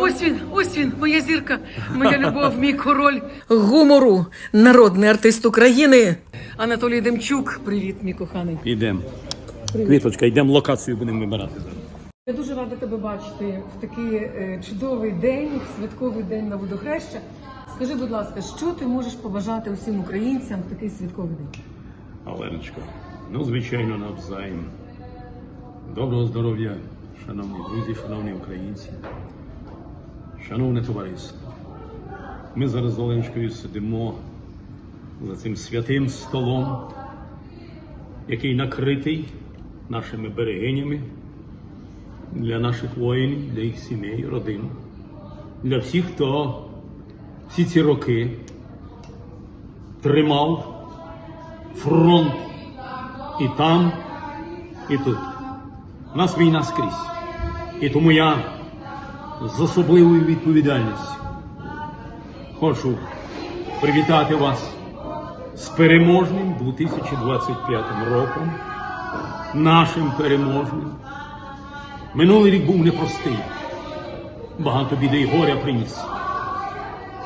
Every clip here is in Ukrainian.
Ось він, ось він, моя зірка, моя любов, мій король. гумору, народний артист України. Анатолій Демчук. Привіт, мій коханий. Йдемо. Квіточка, йдемо локацію, будемо вибирати зараз. Я дуже рада тебе бачити в такий е, чудовий день, в святковий день на водохреща. Скажи, будь ласка, що ти можеш побажати усім українцям в такий святковий день? Оленочко, ну звичайно, навзаєм. Доброго здоров'я, шановні друзі, шановні українці, шановне товариство. Ми зараз з Оленочкою сидимо за цим святим столом, який накритий нашими берегинями для наших воїнів, для їх сімей, родин, для всіх, хто всі ці роки тримав фронт і там, і тут. У нас війна скрізь. І тому я з особливою відповідальністю хочу привітати вас з переможним 2025 роком, нашим переможним. Минулий рік був непростий. Багато біди і горя приніс,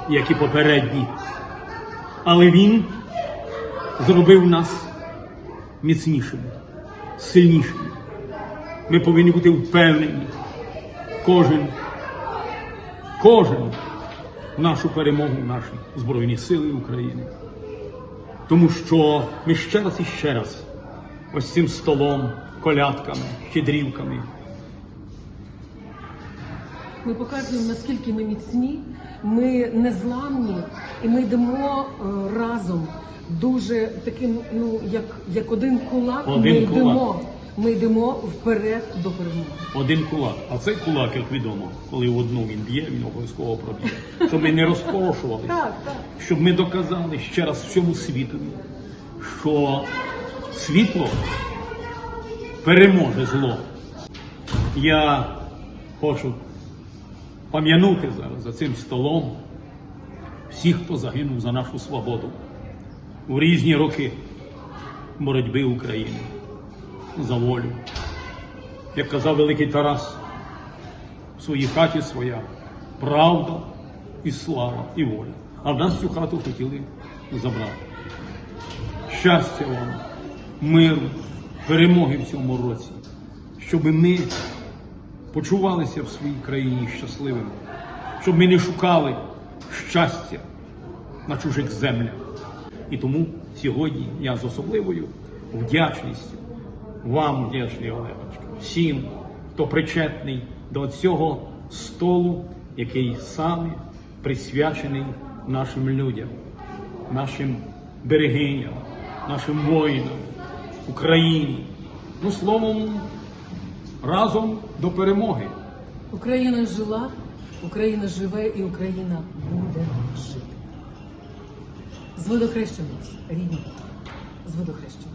як і попередній. Але він зробив нас міцнішими, сильнішими. Ми повинні бути впевнені, кожен, кожен в нашу перемогу, в наші Збройні Сили України. Тому що ми ще раз і ще раз ось цим столом, колядками, щедрівками, Ми показуємо, наскільки ми міцні, ми незламні, і ми йдемо е, разом дуже таким, ну як, як один кулак. Один ми кулак. Ми йдемо вперед до перемоги. один кулак. А цей кулак, як відомо, коли в одну він б'є, він обов'язково проб'є. Щоб ми не розпорошувалися. Щоб ми доказали ще раз всьому світу, що світло переможе зло. Я хочу пам'янути зараз за цим столом всіх, хто загинув за нашу свободу у різні роки боротьби України за волю. Як казав великий Тарас, в своїй хаті своя правда і слава, і воля. А в нас цю хату хотіли забрати. Щастя вам, миру, перемоги в цьому році, щоб ми почувалися в своїй країні щасливими, щоб ми не шукали щастя на чужих землях. І тому сьогодні я з особливою вдячністю вам вдячний Олегочка, всім, хто причетний до цього столу, який саме присвячений нашим людям, нашим берегиням, нашим воїнам, Україні. Ну, словом, разом до перемоги. Україна жила, Україна живе і Україна буде жити. З водохрещем рідні, з водохрещем.